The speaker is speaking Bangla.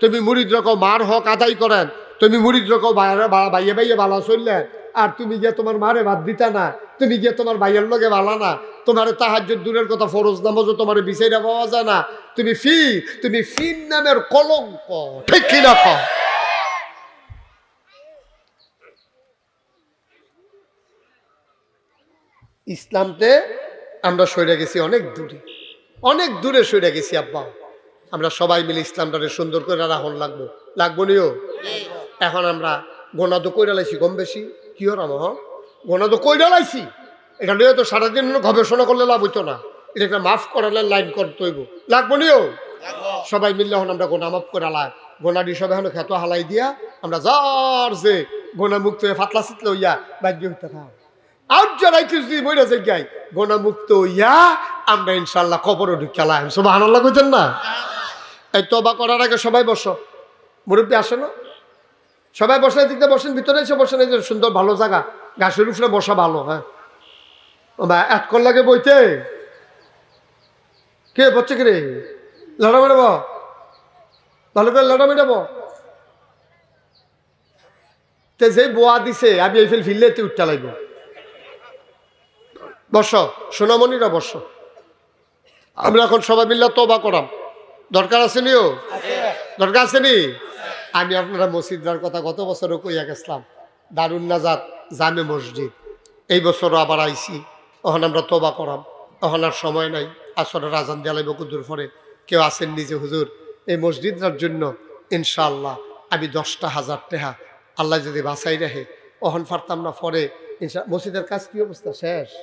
তুমি মুড়িদ রকম মার হক আদায় করেন। তুমি মুড়িদ রকম বাইয়ে বাইয়ে বালা চললেন। আর তুমি গিয়ে তোমার মারে বাদ দিতা না। তুমি গিয়ে তোমার ভাইয়ের লগে বালা না। তোমার তাহাজ দূরের কথা ফরজ নামাজও তোমার বিচাইরা পাওয়া যায় না। তুমি ফি, তুমি ফিন নামের কলঙ্ক, ঠিক কিনা কও? ইসলামতে আমরা সরে গেছি অনেক দূরে। অনেক দূরে সরে গেছি আব্বা। আমরা সবাই মিলে ইসলামটাকে সুন্দর করে রাখুন লাগবো। লাগবো নিও? এখন আমরা গোনা তো কইরা লাইছি কম বেশি। কি হরাম হ গোনা তো কইরা লাইছি? এটা নিয়ে তো সারাদিন গবেষণা করলে লাভ হইতো না। এটা মাফ করালে লাইন করতে হইব। লাগবো নিও? সবাই মিললে এখন আমরা গোনা মাফ করে লাই গোনাডি সব এখন খেত হালাই দিয়া আমরা যার যে গোনা মুক্ত হয়ে ফাতলা সিতলে হইয়া বাজ্য হইতে থাক। আর যারাই যদি মরে যে গাই গোনা মুক্ত হইয়া আমরা ইনশাল্লাহ কবর ঢুকালাম সব আনন্দ করছেন না? এই তবা করার আগে সবাই বসো। মুরব্বী আসে না? সবাই বসে দিকতে বসেন, ভিতরে এসে বসেন, এই যে সুন্দর ভালো জায়গা। গাছের উপরে বসা ভালো হ্যাঁ। বা এতক্ষণ লাগে বইতে? কে বসছে কি রে লড়া মেটাব ভালো করে লড়া মেটাব তে যে বোয়া দিছে, আমি এই ফেল ফিরলে তুই উঠতে লাগবো। বস, সোনামণিরা বস। আমরা এখন সবাই মিল্লা তোবা করাম। দরকার আছে নিও? দরকার আছে নি? আমি আপনারা মসজিদার কথা গত বছরও কইয়া গেছিলাম। দারুণ নাজাদ জামে মসজিদ। এই বছরও আবার আইছি। তখন আমরা তোবা করাম। তখন আর সময় নাই। আসলে রাজান দেয়ালাইব কুদুর পরে। কেউ আসেন নিজে, হুজুর? এই মসজিদটার জন্য ইনশাআল্লাহ আমি দশটা হাজার টেহা আল্লাহ যদি বাঁচাই রাখে। অহন পারতাম না, পরে ইনশা, মসজিদের কাজ কি অবস্থা? শেষ?